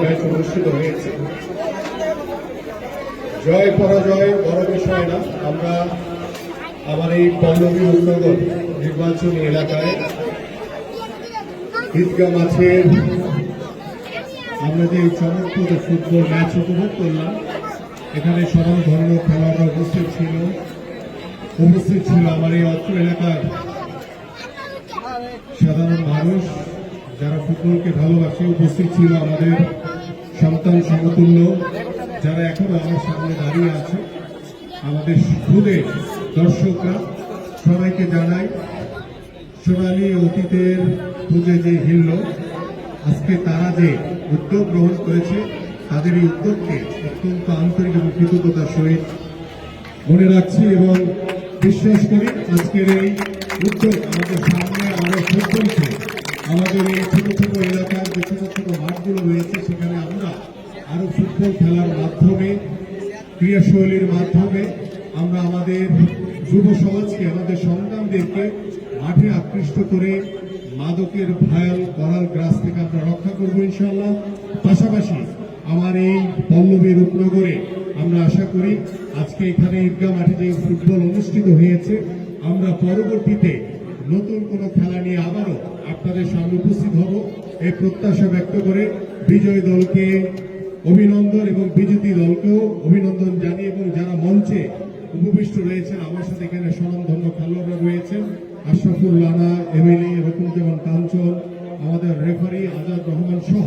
Match অনুষ্ঠিত হয়েছে জয় পরাজয় বড় বিষয় না আমরা আমার এই পল্লবী উত্তরগড় নির্বাচনী এলাকায় ঈদগাহ মাঠের আমরা যে চমকপ্রদ ফুটবল ম্যাচ উপভোগ করলাম এখানে সবার ধর্ম খেলোয়াড়রা উপস্থিত ছিল উপস্থিত ছিল আমার এই অত্র এলাকার সাধারণ মানুষ যারা ফুটবলকে ভালোবাসে, উপস্থিত ছিল আমাদের সন্তান সমতুল্য, যারা এখনও আমার সামনে দাঁড়িয়ে আছে, আমাদের খুদে দর্শকরা, সবাইকে জানাই, সোনালি অতীতের খুঁজে যে হিলল, আজকে তারা যে উদ্যোগ গ্রহণ করেছে, তাদের এই উদ্যোগকে অত্যন্ত আন্তরিক এবং কৃতজ্ঞতার সহিত মনে রাখছি এবং বিশ্বাস করি আজকের এই উদ্যোগ আমাদের সামনে আরও চলছে আমাদের এই ছোট ছোট এলাকার যে ছোট ছোট মাঠগুলো রয়েছে, সেখানে আমরা আরও ফুটবল খেলার মাধ্যমে, ক্রিয়াশৈলীর মাধ্যমে আমরা আমাদের যুব সমাজকে, আমাদের সন্তানদেরকে মাঠে আকৃষ্ট করে মাদকের ভয়াল করাল গ্রাস থেকে আমরা রক্ষা করব ইনশাল্লাহ পাশাপাশি আমার এই পল্লবী রূপনগরে আমরা আশা করি আজকে এখানে ঈদগাহ মাঠে যে ফুটবল অনুষ্ঠিত হয়েছে, আমরা পরবর্তীতে নতুন কোনো খেলা নিয়ে আবারও আপনাদের সামনে উপস্থিত হব। এই প্রত্যাশা ব্যক্ত করে বিজয় দলকে অভিনন্দন এবং বিজেপি দলকেও অভিনন্দন জানিয়ে এবং যারা মঞ্চে উপবিষ্ট রয়েছেন, আমার সাথে এখানে স্বনামধন্য খেলোয়াড়রা রয়েছেন। আশরাফুল রানা এমএলএ রকুমুজ্জামান কাঞ্চন, আমাদের রেফারি আজাদ রহমান সহ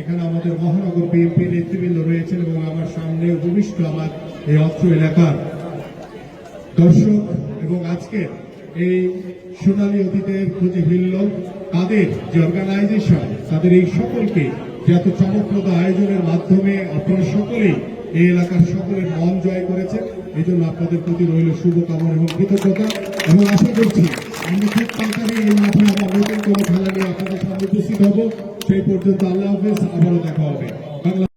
এখানে আমাদের মহানগর বিএনপি নেতৃবৃন্দ রয়েছেন এবং আমার সামনে উপবিষ্ট আমার এই অত্র এলাকার দর্শক এবং আজকের এই সোনালী অতীতের খুঁজে হিলল তাদের যে অর্গানাইজেশন তাদের এই সকলকে যে এত চমকপ্রদ আয়োজনের মাধ্যমে আপনারা সকলেই এই এলাকার সকলের মন জয় করেছেন এই জন্য আপনাদের প্রতি রইল শুভকামনা এবং কৃতজ্ঞতা। এবং আশা করছি আমি খুব তাড়াতাড়ি এই মাঠে আবার নতুন কোনো খেলা নিয়ে আপনাদের সামনে উপস্থিত হব। সেই পর্যন্ত আল্লাহ হাফেজ, আবারও দেখা হবে।